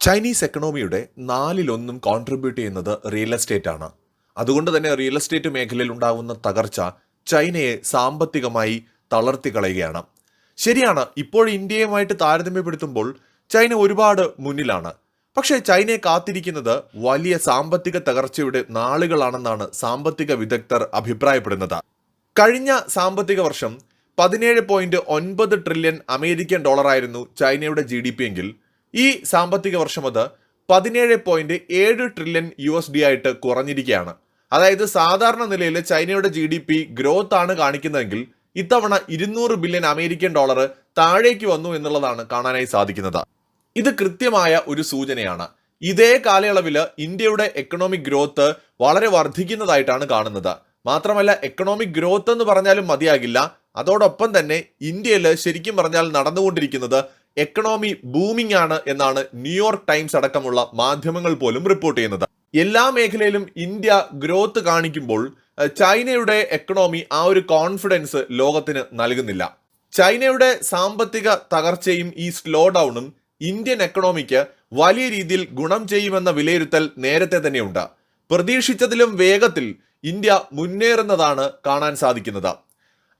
Chinese എക്കണോമിയുടെ നാലിലൊന്നും contribute ചെയ്യുന്നത് റിയൽ എസ്റ്റേറ്റ് ആണ്. അതുകൊണ്ട് തന്നെ റിയൽ എസ്റ്റേറ്റ് മേഖലയിൽ ഉണ്ടാകുന്ന തകർച്ച ചൈനയെ സാമ്പത്തികമായി തളർത്തി കളയുകയാണ്. ശരിയാണ് ഇപ്പോൾ ഇന്ത്യയുമായിട്ട് താരതമ്യപ്പെടുത്തുമ്പോൾ ചൈന ഒരുപാട് മുന്നിലാണ്. പക്ഷേ ചൈനയെ കാത്തിരിക്കുന്നത് വലിയ സാമ്പത്തിക തകർച്ചയുടെ നാളുകളാണെന്നാണ് സാമ്പത്തിക വിദഗ്ധർ അഭിപ്രായപ്പെടുന്നത്. കഴിഞ്ഞ സാമ്പത്തിക വർഷം പതിനേഴ് പോയിന്റ് ഒൻപത് ട്രില്യൺ അമേരിക്കൻ ഡോളറായിരുന്നു ചൈനയുടെ ജി ഡി പി എങ്കിൽ ഈ സാമ്പത്തിക വർഷം അത് പതിനേഴ് പോയിന്റ് ഏഴ് ട്രില്യൺ യു എസ് ഡി ആയിട്ട് കുറഞ്ഞിരിക്കുകയാണ്. അതായത് സാധാരണ നിലയിൽ ചൈനയുടെ ജി ഡി പി ഗ്രോത്ത് ആണ് കാണിക്കുന്നതെങ്കിൽ ഇത്തവണ ഇരുന്നൂറ് ബില്യൺ അമേരിക്കൻ ഡോളർ താഴേക്ക് വന്നു എന്നുള്ളതാണ് കാണാനായി സാധിക്കുന്നത്. ഇത് കൃത്യമായ ഒരു സൂചനയാണ്. ഇതേ കാലയളവിൽ ഇന്ത്യയുടെ എക്കണോമിക് ഗ്രോത്ത് വളരെ വർദ്ധിക്കുന്നതായിട്ടാണ് കാണുന്നത്. മാത്രമല്ല എക്കണോമിക് ഗ്രോത്ത് എന്ന് പറഞ്ഞാലും മതിയാകില്ല. അതോടൊപ്പം തന്നെ ഇന്ത്യയിൽ ശരിക്കും പറഞ്ഞാൽ നടന്നുകൊണ്ടിരിക്കുന്നത് എക്കണോമി ബൂമിംഗ് ആണ് എന്നാണ് ന്യൂയോർക്ക് ടൈംസ് അടക്കമുള്ള മാധ്യമങ്ങൾ പോലും റിപ്പോർട്ട് ചെയ്യുന്നത്. എല്ലാ മേഖലയിലും ഇന്ത്യ ഗ്രോത്ത് കാണിക്കുമ്പോൾ ചൈനയുടെ എക്കണോമി ആ ഒരു കോൺഫിഡൻസ് ലോകത്തിന് നൽകുന്നില്ല. ചൈനയുടെ സാമ്പത്തിക തകർച്ചയും ഈ സ്ലോ ഡൗണും ഇന്ത്യൻ എക്കണോമിക്ക് വലിയ രീതിയിൽ ഗുണം ചെയ്യുമെന്ന വിലയിരുത്തൽ നേരത്തെ തന്നെയുണ്ട്. പ്രതീക്ഷിച്ചതിലും വേഗത്തിൽ ഇന്ത്യ മുന്നേറുന്നതാണ് കാണാൻ സാധിക്കുന്നത്.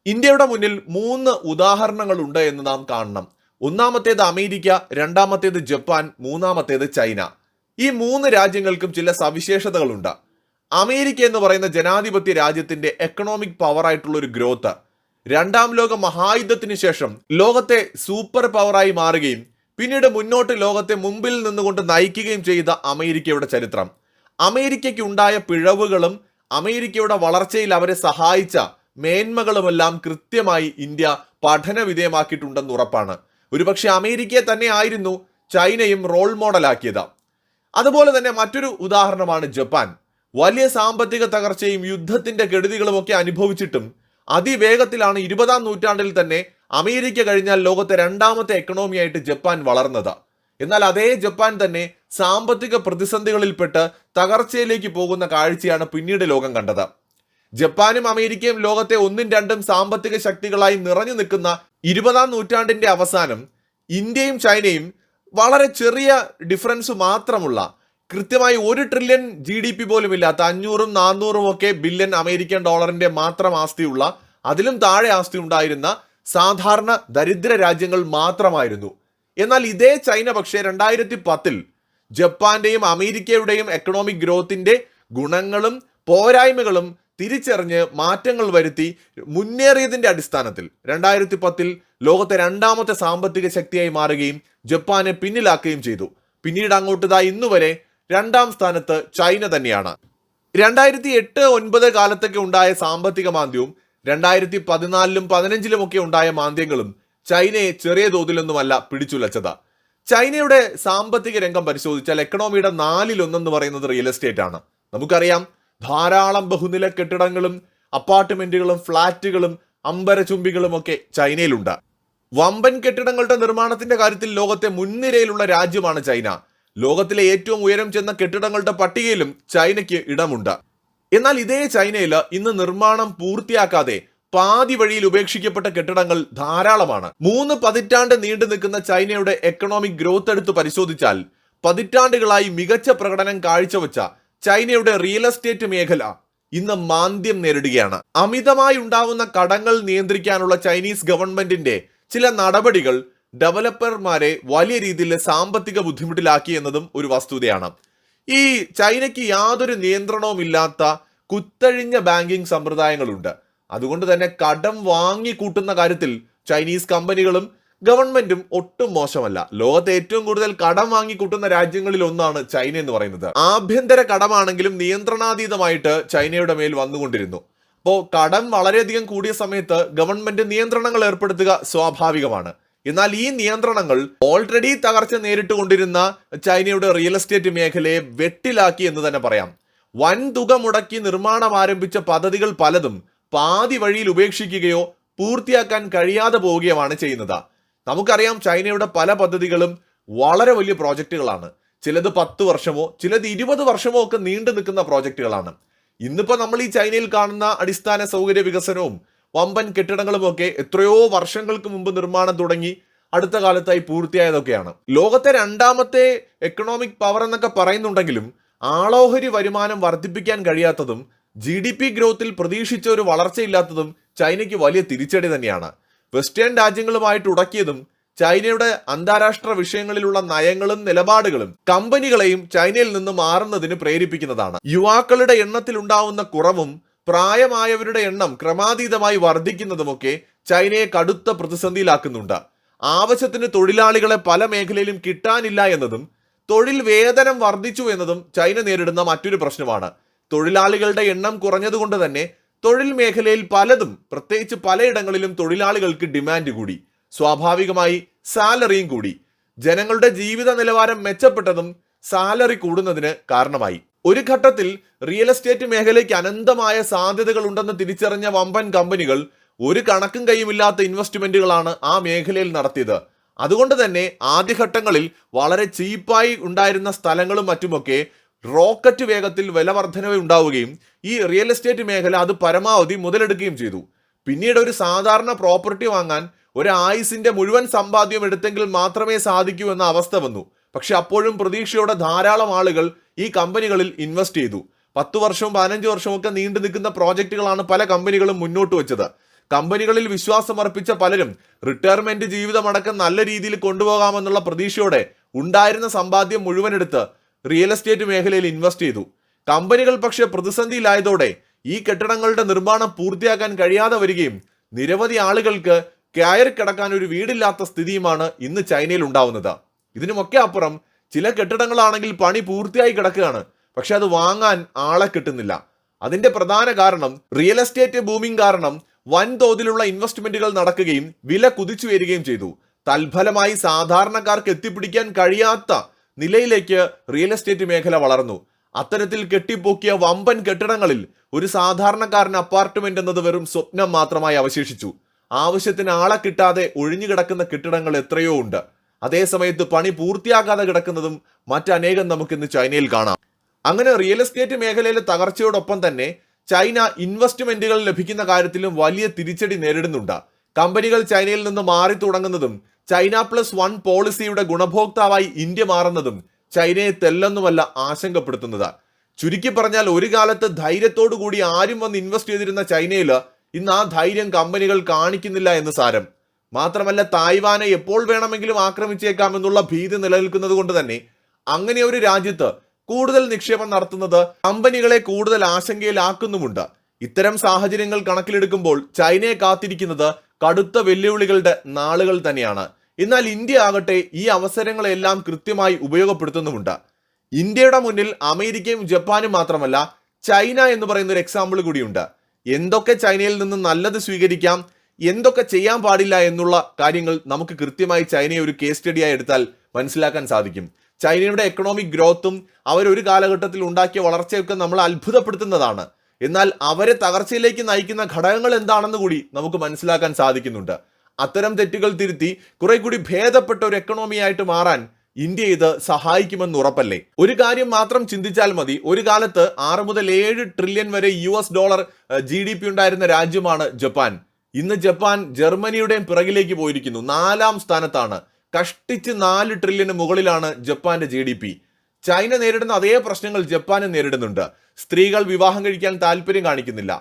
ഇന്ത്യയുടെ മുന്നിൽ മൂന്ന് ഉദാഹരണങ്ങളുണ്ട് എന്ന് നാം കാണണം. ഒന്നാമത്തേത് അമേരിക്ക രണ്ടാമത്തേത് ജപ്പാൻ മൂന്നാമത്തേത് ചൈന. ഈ മൂന്ന് രാജ്യങ്ങൾക്കും ചില സവിശേഷതകളുണ്ട്. അമേരിക്ക എന്ന് പറയുന്ന ജനാധിപത്യ രാജ്യത്തിന്റെ എക്കണോമിക് പവർ ആയിട്ടുള്ള ഒരു ഗ്രോത്ത് രണ്ടാം ലോക മഹായുദ്ധത്തിന് ശേഷം ലോകത്തെ സൂപ്പർ പവറായി മാറുകയും പിന്നീട് മുന്നോട്ട് ലോകത്തെ മുമ്പിൽ നിന്നുകൊണ്ട് നയിക്കുകയും ചെയ്ത അമേരിക്കയുടെ ചരിത്രം. അമേരിക്കയ്ക്ക് ഉണ്ടായ പിഴവുകളും അമേരിക്കയുടെ വളർച്ചയിൽ അവരെ സഹായിച്ച മേന്മകളുമെല്ലാം കൃത്യമായി ഇന്ത്യ പഠന വിധേയമാക്കിയിട്ടുണ്ടെന്ന് ഉറപ്പാണ്. ഒരുപക്ഷെ അമേരിക്കയെ തന്നെ ആയിരുന്നു ചൈനയും റോൾ മോഡലാക്കിയത് അതുപോലെ തന്നെ മറ്റൊരു ഉദാഹരണമാണ് ജപ്പാൻ. വലിയ സാമ്പത്തിക തകർച്ചയും യുദ്ധത്തിന്റെ കെടുതികളുമൊക്കെ അനുഭവിച്ചിട്ടും അതിവേഗത്തിലാണ് ഇരുപതാം നൂറ്റാണ്ടിൽ തന്നെ അമേരിക്ക കഴിഞ്ഞാൽ ലോകത്തെ രണ്ടാമത്തെ എക്കണോമിയായിട്ട് ജപ്പാൻ വളർന്നത്. എന്നാൽ അതേ ജപ്പാൻ തന്നെ സാമ്പത്തിക പ്രതിസന്ധികളിൽപ്പെട്ട് തകർച്ചയിലേക്ക് പോകുന്ന കാഴ്ചയാണ് പിന്നീട് ലോകം കണ്ടത്. ജപ്പാനും അമേരിക്കയും ലോകത്തെ ഒന്നും രണ്ടും സാമ്പത്തിക ശക്തികളായി നിറഞ്ഞു നിൽക്കുന്ന ഇരുപതാം നൂറ്റാണ്ടിന്റെ അവസാനം ഇന്ത്യയും ചൈനയും വളരെ ചെറിയ ഡിഫറൻസ് മാത്രമുള്ള കൃത്യമായി ഒരു ട്രില്യൺ ജി ഡി പി പോലും ഇല്ലാത്ത അഞ്ഞൂറും നാനൂറും ഒക്കെ ബില്യൺ അമേരിക്കൻ ഡോളറിന്റെ മാത്രം ആസ്തിയുള്ള അതിലും താഴെ ആസ്തി ഉണ്ടായിരുന്ന സാധാരണ ദരിദ്ര രാജ്യങ്ങൾ മാത്രമായിരുന്നു. എന്നാൽ ഇതേ ചൈന പക്ഷേ രണ്ടായിരത്തി പത്തിൽ ജപ്പാന്റെയും അമേരിക്കയുടെയും എക്കണോമിക് ഗ്രോത്തിന്റെ ഗുണങ്ങളും പോരായ്മകളും തിരിച്ചറിഞ്ഞ് മാറ്റങ്ങൾ വരുത്തി മുന്നേറിയതിന്റെ അടിസ്ഥാനത്തിൽ രണ്ടായിരത്തി പത്തിൽ ലോകത്തെ രണ്ടാമത്തെ സാമ്പത്തിക ശക്തിയായി മാറുകയും ജപ്പാനെ പിന്നിലാക്കുകയും ചെയ്തു. പിന്നീട് അങ്ങോട്ട് ഇതാ ഇന്നുവരെ രണ്ടാം സ്ഥാനത്ത് ചൈന തന്നെയാണ്. രണ്ടായിരത്തി എട്ട് ഒൻപത് കാലത്തൊക്കെ ഉണ്ടായ സാമ്പത്തിക മാന്ദ്യവും രണ്ടായിരത്തി പതിനാലിലും പതിനഞ്ചിലും ഒക്കെ ഉണ്ടായ മാന്ദ്യങ്ങളും ചൈനയെ ചെറിയ തോതിലൊന്നുമല്ല പിടിച്ചുലച്ചത്. ചൈനയുടെ സാമ്പത്തിക രംഗം പരിശോധിച്ചാൽ എക്കണോമിയുടെ നാലിലൊന്നെന്ന് പറയുന്നത് റിയൽ എസ്റ്റേറ്റ് ആണ്. നമുക്കറിയാം ധാരാളം ബഹുനില കെട്ടിടങ്ങളും അപ്പാർട്ട്മെന്റുകളും ഫ്ളാറ്റുകളും അമ്പരചുംബികളും ഒക്കെ ചൈനയിലുണ്ട്. വമ്പൻ കെട്ടിടങ്ങളുടെ നിർമ്മാണത്തിന്റെ കാര്യത്തിൽ ലോകത്തെ മുൻനിരയിലുള്ള രാജ്യമാണ് ചൈന. ലോകത്തിലെ ഏറ്റവും ഉയരം ചെന്ന കെട്ടിടങ്ങളുടെ പട്ടികയിലും ചൈനയ്ക്ക് ഇടമുണ്ട്. എന്നാൽ ഇതേ ചൈനയിൽ ഇന്ന് നിർമ്മാണം പൂർത്തിയാക്കാതെ പാതി വഴിയിൽ ഉപേക്ഷിക്കപ്പെട്ട കെട്ടിടങ്ങൾ ധാരാളമാണ്. മൂന്ന് പതിറ്റാണ്ട് നീണ്ടു നിൽക്കുന്ന ചൈനയുടെ എക്കണോമിക് ഗ്രോത്ത് എടുത്ത് പരിശോധിച്ചാൽ പതിറ്റാണ്ടുകളായി മികച്ച പ്രകടനം കാഴ്ചവെച്ച ചൈനയുടെ റിയൽ എസ്റ്റേറ്റ് മേഖല ഇന്ന് മാന്ദ്യം നേരിടുകയാണ്. അമിതമായി ഉണ്ടാവുന്ന കടങ്ങൾ നിയന്ത്രിക്കാനുള്ള ചൈനീസ് ഗവൺമെന്റിന്റെ ചില നടപടികൾ ഡെവലപ്പർമാരെ വലിയ രീതിയിൽ സാമ്പത്തിക ബുദ്ധിമുട്ടിലാക്കി എന്നതും ഒരു വസ്തുതയാണ്. ഈ ചൈനയ്ക്ക് യാതൊരു നിയന്ത്രണവും ഇല്ലാത്ത കുത്തഴിഞ്ഞ ബാങ്കിങ് സമ്പ്രദായങ്ങളുണ്ട്. അതുകൊണ്ട് തന്നെ കടം വാങ്ങിക്കൂട്ടുന്ന കാര്യത്തിൽ ചൈനീസ് കമ്പനികളും ഗവൺമെന്റും ഒട്ടും മോശമല്ല. ലോകത്തെ ഏറ്റവും കൂടുതൽ കടം വാങ്ങിക്കൂട്ടുന്ന രാജ്യങ്ങളിൽ ഒന്നാണ് ചൈന എന്ന് പറയുന്നത്. ആഭ്യന്തര കടമാണെങ്കിലും നിയന്ത്രണാതീതമായിട്ട് ചൈനയുടെ മേൽ വന്നുകൊണ്ടിരുന്നു. അപ്പോൾ കടം വളരെയധികം കൂടിയ സമയത്ത് ഗവൺമെന്റ് നിയന്ത്രണങ്ങൾ ഏർപ്പെടുത്തുക സ്വാഭാവികമാണ്. എന്നാൽ ഈ നിയന്ത്രണങ്ങൾ ഓൾറെഡി തകർച്ച നേരിട്ടുകൊണ്ടിരുന്ന ചൈനയുടെ റിയൽ എസ്റ്റേറ്റ് മേഖലയെ വെട്ടിലാക്കി എന്ന് തന്നെ പറയാം. വൻ തുക മുടക്കി നിർമ്മാണം ആരംഭിച്ച പദ്ധതികൾ പലതും പാതി വഴിയിൽ ഉപേക്ഷിക്കുകയോ പൂർത്തിയാക്കാൻ കഴിയാതെ പോവുകയുമാണ് ചെയ്യുന്നത്. നമുക്കറിയാം ചൈനയുടെ പല പദ്ധതികളും വളരെ വലിയ പ്രോജക്റ്റുകളാണ്. ചിലത് പത്ത് വർഷമോ ചിലത് ഇരുപത് വർഷമോ ഒക്കെ നീണ്ടു നിൽക്കുന്ന പ്രോജക്റ്റുകളാണ്. ഇന്നിപ്പോ നമ്മൾ ഈ ചൈനയിൽ കാണുന്ന അടിസ്ഥാന സൗകര്യ വികസനവും വമ്പൻ കെട്ടിടങ്ങളും ഒക്കെ എത്രയോ വർഷങ്ങൾക്ക് മുമ്പ് നിർമ്മാണം തുടങ്ങി അടുത്ത കാലത്തായി പൂർത്തിയായതൊക്കെയാണ്. ലോകത്തെ രണ്ടാമത്തെ എക്കണോമിക് പവർ എന്നൊക്കെ പറയുന്നുണ്ടെങ്കിലും ആളോഹരി വരുമാനം വർദ്ധിപ്പിക്കാൻ കഴിയാത്തതും ജി ഡി പി ഗ്രോത്തിൽ പ്രതീക്ഷിച്ച ഒരു വളർച്ചയില്ലാത്തതും ചൈനയ്ക്ക് വലിയ തിരിച്ചടി തന്നെയാണ്. വെസ്റ്റേൺ രാജ്യങ്ങളുമായിട്ട് ഉടക്കിയതും ചൈനയുടെ അന്താരാഷ്ട്ര വിഷയങ്ങളിലുള്ള നയങ്ങളും നിലപാടുകളും കമ്പനികളെയും ചൈനയിൽ നിന്ന് മാറുന്നതിന് പ്രേരിപ്പിക്കുന്നതാണ്. യുവാക്കളുടെ എണ്ണത്തിൽ ഉണ്ടാവുന്ന കുറവും പ്രായമായവരുടെ എണ്ണം ക്രമാതീതമായി വർദ്ധിക്കുന്നതുമൊക്കെ ചൈനയെ കടുത്ത പ്രതിസന്ധിയിലാക്കുന്നുണ്ട്. ആവശ്യത്തിന് തൊഴിലാളികളെ പല മേഖലയിലും കിട്ടാനില്ല എന്നതും തൊഴിൽ വേതനം വർദ്ധിച്ചു എന്നതും ചൈന നേരിടുന്ന മറ്റൊരു പ്രശ്നമാണ്. തൊഴിലാളികളുടെ എണ്ണം കുറഞ്ഞതുകൊണ്ട് തന്നെ തൊഴിൽ മേഖലയിൽ പലതും പ്രത്യേകിച്ച് പലയിടങ്ങളിലും തൊഴിലാളികൾക്ക് ഡിമാൻഡ് കൂടി. സ്വാഭാവികമായി സാലറിയും കൂടി. ജനങ്ങളുടെ ജീവിത നിലവാരം മെച്ചപ്പെട്ടതും സാലറി കൂടുന്നതിന് കാരണമായി. ഒരു ഘട്ടത്തിൽ റിയൽ എസ്റ്റേറ്റ് മേഖലയ്ക്ക് അനന്തമായ സാധ്യതകൾ ഉണ്ടെന്ന് തിരിച്ചറിഞ്ഞ വമ്പൻ കമ്പനികൾ ഒരു കണക്കും കൈയുമില്ലാത്ത ഇൻവെസ്റ്റ്മെന്റുകളാണ് ആ മേഖലയിൽ നടത്തിയത്. അതുകൊണ്ട് തന്നെ ആദ്യഘട്ടങ്ങളിൽ വളരെ ചീപ്പായി ഉണ്ടായിരുന്ന സ്ഥലങ്ങളും മറ്റുമൊക്കെ റോക്കറ്റ് വേഗത്തിൽ വില വർധനവ് ഉണ്ടാവുകയും ഈ റിയൽ എസ്റ്റേറ്റ് മേഖല അത് പരമാവധി മുതലെടുക്കുകയും ചെയ്തു. പിന്നീട് ഒരു സാധാരണ പ്രോപ്പർട്ടി വാങ്ങാൻ ഒരു ആയുസിന്റെ മുഴുവൻ സമ്പാദ്യം എടുത്തെങ്കിൽ മാത്രമേ സാധിക്കൂ എന്ന അവസ്ഥ വന്നു. പക്ഷെ അപ്പോഴും പ്രതീക്ഷയോടെ ധാരാളം ആളുകൾ ഈ കമ്പനികളിൽ ഇൻവെസ്റ്റ് ചെയ്തു. പത്ത് വർഷവും പതിനഞ്ച് വർഷവും ഒക്കെ നീണ്ടു നിൽക്കുന്ന പ്രോജക്റ്റുകളാണ് പല കമ്പനികളും മുന്നോട്ട് വെച്ചത്. കമ്പനികളിൽ വിശ്വാസമർപ്പിച്ച പലരും റിട്ടയർമെന്റ് ജീവിതമടക്കം നല്ല രീതിയിൽ കൊണ്ടുപോകാമെന്നുള്ള പ്രതീക്ഷയോടെ ഉണ്ടായിരുന്ന സമ്പാദ്യം മുഴുവൻ എടുത്ത് റിയൽ എസ്റ്റേറ്റ് മേഖലയിൽ ഇൻവെസ്റ്റ് ചെയ്തു. കമ്പനികൾ പക്ഷെ പ്രതിസന്ധിയിലായതോടെ ഈ കെട്ടിടങ്ങളുടെ നിർമ്മാണം പൂർത്തിയാക്കാൻ കഴിയാതെ വരികയും നിരവധി ആളുകൾക്ക് കയറി കിടക്കാൻ ഒരു വീടില്ലാത്ത സ്ഥിതിയുമാണ് ഇന്ന് ചൈനയിൽ ഉണ്ടാവുന്നത്. ഇതിനുമൊക്കെ അപ്പുറം ചില കെട്ടിടങ്ങളാണെങ്കിൽ പണി പൂർത്തിയായി കിടക്കുകയാണ്. പക്ഷെ അത് വാങ്ങാൻ ആളെ കിട്ടുന്നില്ല. അതിന്റെ പ്രധാന കാരണം റിയൽ എസ്റ്റേറ്റ് ബൂമിംഗ് കാരണം വൻതോതിലുള്ള ഇൻവെസ്റ്റ്മെന്റുകൾ നടക്കുകയും വില കുതിച്ചു വരികയും ചെയ്തു. തൽഫലമായി സാധാരണക്കാർക്ക് എത്തിപ്പിടിക്കാൻ കഴിയാത്ത നിലയിലേക്ക് റിയൽ എസ്റ്റേറ്റ് മേഖല വളർന്നു. അത്തരത്തിൽ കെട്ടിപ്പൊക്കിയ വമ്പൻ കെട്ടിടങ്ങളിൽ ഒരു സാധാരണക്കാരൻ അപ്പാർട്ട്മെന്റ് എന്നത് വെറും സ്വപ്നം മാത്രമായി അവശേഷിച്ചു. ആവശ്യത്തിന് ആളെ കിട്ടാതെ ഒഴിഞ്ഞുകിടക്കുന്ന കെട്ടിടങ്ങൾ എത്രയോ ഉണ്ട്. അതേസമയത്ത് പണി പൂർത്തിയാകാതെ കിടക്കുന്നതും മറ്റനേകം നമുക്കിന്ന് ചൈനയിൽ കാണാം. അങ്ങനെ റിയൽ എസ്റ്റേറ്റ് മേഖലയിലെ തകർച്ചയോടൊപ്പം തന്നെ ചൈന ഇൻവെസ്റ്റ്മെന്റുകൾ ലഭിക്കുന്ന കാര്യത്തിലും വലിയ തിരിച്ചടി നേരിടുന്നുണ്ട്. കമ്പനികൾ ചൈനയിൽ നിന്ന് മാറി തുടങ്ങുന്നതും ചൈന പ്ലസ് വൺ പോളിസിയുടെ ഗുണഭോക്താവായി ഇന്ത്യ മാറുന്നതും ചൈനയെ തെല്ലെന്നുമല്ല ആശങ്കപ്പെടുത്തുന്നത്. ചുരുക്കി പറഞ്ഞാൽ ഒരു കാലത്ത് ധൈര്യത്തോടു കൂടി ആരും വന്ന് ഇൻവെസ്റ്റ് ചെയ്തിരുന്ന ചൈനയിൽ ഇന്ന് ആ ധൈര്യം കമ്പനികൾ കാണിക്കുന്നില്ല എന്ന് സാരം. മാത്രമല്ല തായ്വാനെ എപ്പോൾ വേണമെങ്കിലും ആക്രമിച്ചേക്കാം എന്നുള്ള ഭീതി നിലനിൽക്കുന്നത് കൊണ്ട് തന്നെ അങ്ങനെ ഒരു രാജ്യത്ത് കൂടുതൽ നിക്ഷേപം നടത്തുന്നത് കമ്പനികളെ കൂടുതൽ ആശങ്കയിലാക്കുന്നുമുണ്ട്. ഇത്തരം സാഹചര്യങ്ങൾ കണക്കിലെടുക്കുമ്പോൾ ചൈനയെ കാത്തിരിക്കുന്നത് കടുത്ത വെല്ലുവിളികളുടെ നാളുകൾ തന്നെയാണ്. എന്നാൽ ഇന്ത്യ ആകട്ടെ ഈ അവസരങ്ങളെല്ലാം കൃത്യമായി ഉപയോഗപ്പെടുത്തുന്നുമുണ്ട്. ഇന്ത്യയുടെ മുന്നിൽ അമേരിക്കയും ജപ്പാനും മാത്രമല്ല ചൈന എന്ന് പറയുന്ന ഒരു എക്സാമ്പിൾ കൂടിയുണ്ട്. എന്തൊക്കെ ചൈനയിൽ നിന്ന് നല്ലത് സ്വീകരിക്കാം എന്തൊക്കെ ചെയ്യാൻ പാടില്ല എന്നുള്ള കാര്യങ്ങൾ നമുക്ക് കൃത്യമായി ചൈനയെ ഒരു കേസ് സ്റ്റഡിയായി എടുത്താൽ മനസ്സിലാക്കാൻ സാധിക്കും. ചൈനയുടെ എക്കണോമിക് ഗ്രോത്തും അവരൊരു കാലഘട്ടത്തിൽ ഉണ്ടാക്കിയ വളർച്ചയൊക്കെ നമ്മൾ അത്ഭുതപ്പെടുത്തുന്നതാണ്. എന്നാൽ അവരെ തകർച്ചയിലേക്ക് നയിക്കുന്ന ഘടകങ്ങൾ എന്താണെന്ന് കൂടി നമുക്ക് മനസ്സിലാക്കാൻ സാധിക്കുന്നുണ്ട്. അത്തരം തെറ്റുകൾ തിരുത്തി കുറെ കൂടി ഭേദപ്പെട്ട ഒരു എക്കണോമിയായിട്ട് മാറാൻ ഇന്ത്യ ഇത് സഹായിക്കുമെന്ന് ഉറപ്പല്ലേ? ഒരു കാര്യം മാത്രം ചിന്തിച്ചാൽ മതി. ഒരു കാലത്ത് ആറ് മുതൽ ഏഴ് ട്രില്യൺ വരെ U S dollar G D P ഉണ്ടായിരുന്ന രാജ്യമാണ് ജപ്പാൻ. ഇന്ന് ജപ്പാൻ ജർമ്മനിയുടെയും പിറകിലേക്ക് പോയിരിക്കുന്നു. നാലാം സ്ഥാനത്താണ്. കഷ്ടിച്ച് നാല് ട്രില്യന് മുകളിലാണ് ജപ്പാന്റെ ജി ഡി പി ചൈന നേരിടുന്ന അതേ പ്രശ്നങ്ങൾ ജപ്പാന് നേരിടുന്നുണ്ട്. സ്ത്രീകൾ വിവാഹം കഴിക്കാൻ താല്പര്യം കാണിക്കുന്നില്ല.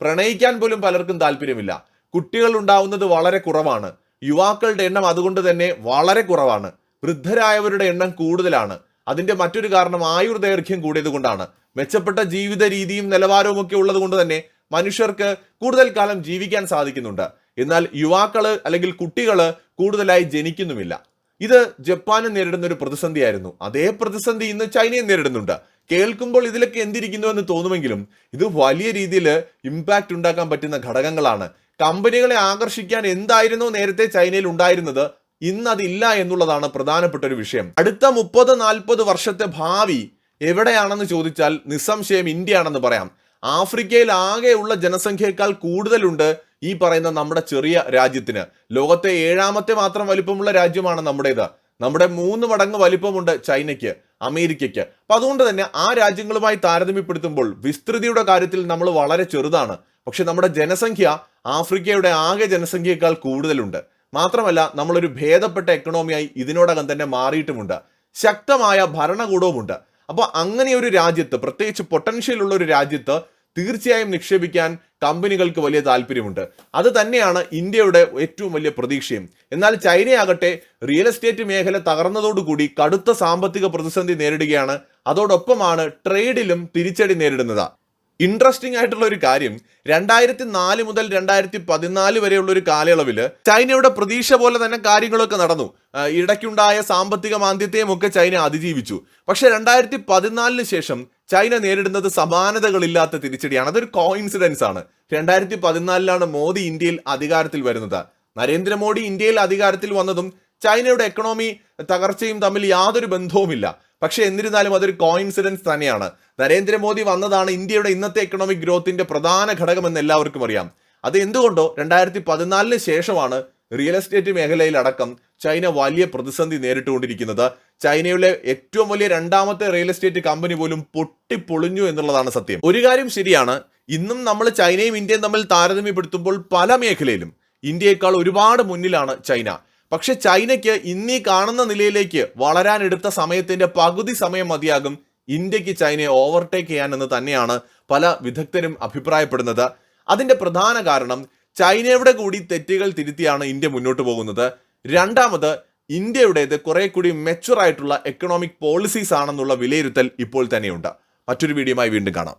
പ്രണയിക്കാൻ പോലും പലർക്കും താല്പര്യമില്ല. കുട്ടികൾ ഉണ്ടാവുന്നത് വളരെ കുറവാണ്. യുവാക്കളുടെ എണ്ണം അതുകൊണ്ട് തന്നെ വളരെ കുറവാണ്. വൃദ്ധരായവരുടെ എണ്ണം കൂടുതലാണ്. അതിന്റെ മറ്റൊരു കാരണം ആയുർദൈർഘ്യം കൂടിയത് കൊണ്ടാണ്. മെച്ചപ്പെട്ട ജീവിത രീതിയും നിലവാരവും ഒക്കെ ഉള്ളത് കൊണ്ട് തന്നെ മനുഷ്യർക്ക് കൂടുതൽ കാലം ജീവിക്കാൻ സാധിക്കുന്നുണ്ട്. എന്നാൽ യുവാക്കൾ അല്ലെങ്കിൽ കുട്ടികൾ കൂടുതലായി ജനിക്കുന്നുമില്ല. ഇത് ജപ്പാന് നേരിടുന്ന ഒരു പ്രതിസന്ധിയായിരുന്നു. അതേ പ്രതിസന്ധി ഇന്ന് ചൈനയും നേരിടുന്നുണ്ട്. കേൾക്കുമ്പോൾ ഇതിലൊക്കെ എന്തിരിക്കുന്നു എന്ന് തോന്നുമെങ്കിലും ഇത് വലിയ രീതിയിൽ ഇമ്പാക്റ്റ് ഉണ്ടാക്കാൻ പറ്റുന്ന ഘടകങ്ങളാണ്. കമ്പനികളെ ആകർഷിക്കാൻ എന്തായിരുന്നു നേരത്തെ ചൈനയിൽ ഉണ്ടായിരുന്നത്? ഇന്ന് അതില്ല എന്നുള്ളതാണ് പ്രധാനപ്പെട്ട ഒരു വിഷയം. അടുത്ത മുപ്പത് നാൽപ്പത് വർഷത്തെ ഭാവി എവിടെയാണെന്ന് ചോദിച്ചാൽ നിസ്സംശയം ഇന്ത്യയാണെന്ന് പറയാം. ആഫ്രിക്കയിൽ ആകെയുള്ള ജനസംഖ്യയേക്കാൾ കൂടുതലുണ്ട് ഈ പറയുന്ന നമ്മുടെ ചെറിയ രാജ്യത്തിന്. ലോകത്തെ ഏഴാമത്തെ മാത്രം വലിപ്പമുള്ള രാജ്യമാണ് നമ്മുടേത്. നമ്മുടെ മൂന്ന് മടങ്ങ് വലിപ്പമുണ്ട് ചൈനയ്ക്ക് അമേരിക്കയ്ക്ക്. അപ്പൊ അതുകൊണ്ട് തന്നെ ആ രാജ്യങ്ങളുമായി താരതമ്യപ്പെടുത്തുമ്പോൾ വിസ്തൃതിയുടെ കാര്യത്തിൽ നമ്മൾ വളരെ ചെറുതാണ്. പക്ഷെ നമ്മുടെ ജനസംഖ്യ ആഫ്രിക്കയുടെ ആകെ ജനസംഖ്യയേക്കാൾ കൂടുതലുണ്ട്. മാത്രമല്ല നമ്മളൊരു ഭേദപ്പെട്ട എക്കണോമിയായി ഇതിനോടകം തന്നെ മാറിയിട്ടുമുണ്ട്. ശക്തമായ ഭരണകൂടവുമുണ്ട്. അപ്പോൾ അങ്ങനെ ഒരു രാജ്യത്ത് പ്രത്യേകിച്ച് പൊട്ടൻഷ്യൽ ഉള്ള ഒരു രാജ്യത്ത് തീർച്ചയായും നിക്ഷേപിക്കാൻ കമ്പനികൾക്ക് വലിയ താല്പര്യമുണ്ട്. അത് തന്നെയാണ് ഇന്ത്യയുടെ ഏറ്റവും വലിയ പ്രതീക്ഷയും. എന്നാൽ ചൈനയാകട്ടെ റിയൽ എസ്റ്റേറ്റ് മേഖല തകർന്നതോടുകൂടി കടുത്ത സാമ്പത്തിക പ്രതിസന്ധി നേരിടുകയാണ്. അതോടൊപ്പമാണ് ട്രേഡിലും തിരിച്ചടി നേരിടുന്നത്. ഇൻട്രസ്റ്റിംഗ് ആയിട്ടുള്ള ഒരു കാര്യം രണ്ടായിരത്തി നാല് മുതൽ രണ്ടായിരത്തി പതിനാല് വരെയുള്ള ഒരു കാലയളവിൽ ചൈനയുടെ പ്രതീക്ഷ പോലെ തന്നെ കാര്യങ്ങളൊക്കെ നടന്നു. ഇടയ്ക്കുണ്ടായ സാമ്പത്തിക മാന്ദ്യത്തെയും ഒക്കെ ചൈന അതിജീവിച്ചു. പക്ഷെ രണ്ടായിരത്തി പതിനാലിന് ശേഷം ചൈന നേരിടുന്നത് സമാനതകളില്ലാത്ത തിരിച്ചടിയാണ്. അതൊരു കോയിൻസിഡൻസ് ആണ്. രണ്ടായിരത്തി പതിനാലിലാണ് മോദി ഇന്ത്യയിൽ അധികാരത്തിൽ വരുന്നത്. നരേന്ദ്രമോദി ഇന്ത്യയിൽ അധികാരത്തിൽ വന്നതും ചൈനയുടെ എക്കണോമി തകർച്ചയും തമ്മിൽ യാതൊരു ബന്ധവുമില്ല. പക്ഷെ എന്നിരുന്നാലും അതൊരു കോയിൻസിഡൻസ് തന്നെയാണ്. നരേന്ദ്രമോദി വന്നതാണ് ഇന്ത്യയുടെ ഇന്നത്തെ എക്കണോമിക് ഗ്രോത്തിന്റെ പ്രധാന ഘടകമെന്ന് എല്ലാവർക്കും അറിയാം. അത് എന്തുകൊണ്ടോ രണ്ടായിരത്തി പതിനാലിന് ശേഷമാണ് റിയൽ എസ്റ്റേറ്റ് മേഖലയിലടക്കം ചൈന വലിയ പ്രതിസന്ധി നേരിട്ടുകൊണ്ടിരിക്കുന്നത്. ചൈനയിലെ ഏറ്റവും വലിയ രണ്ടാമത്തെ റിയൽ എസ്റ്റേറ്റ് കമ്പനി പോലും പൊട്ടിപ്പൊളിഞ്ഞു എന്നുള്ളതാണ് സത്യം. ഒരു കാര്യം ശരിയാണ് ഇന്നും നമ്മൾ ചൈനയും ഇന്ത്യയും തമ്മിൽ താരതമ്യപ്പെടുത്തുമ്പോൾ പല മേഖലയിലും ഇന്ത്യയേക്കാൾ ഒരുപാട് മുന്നിലാണ് ചൈന. പക്ഷെ ചൈനയ്ക്ക് ഇന്നീ കാണുന്ന നിലയിലേക്ക് വളരാനെടുത്ത സമയത്തിന്റെ പകുതി സമയം മതിയാകും ഇന്ത്യയ്ക്ക് ചൈനയെ ഓവർടേക്ക് ചെയ്യാനെന്ന് തന്നെയാണ് പല വിദഗ്ധരും അഭിപ്രായപ്പെടുന്നത്. അതിന്റെ പ്രധാന കാരണം ചൈനയുടെ കൂടി തെറ്റുകൾ തിരുത്തിയാണ് ഇന്ത്യ മുന്നോട്ട് പോകുന്നത്. രണ്ടാമത് ഇന്ത്യയുടേത് കുറെ കൂടി മെച്ചുവർ ആയിട്ടുള്ള എക്കണോമിക് പോളിസീസ് ആണെന്നുള്ള വിലയിരുത്തൽ ഇപ്പോൾ തന്നെയുണ്ട്. മറ്റൊരു വീഡിയോയുമായി വീണ്ടും കാണാം.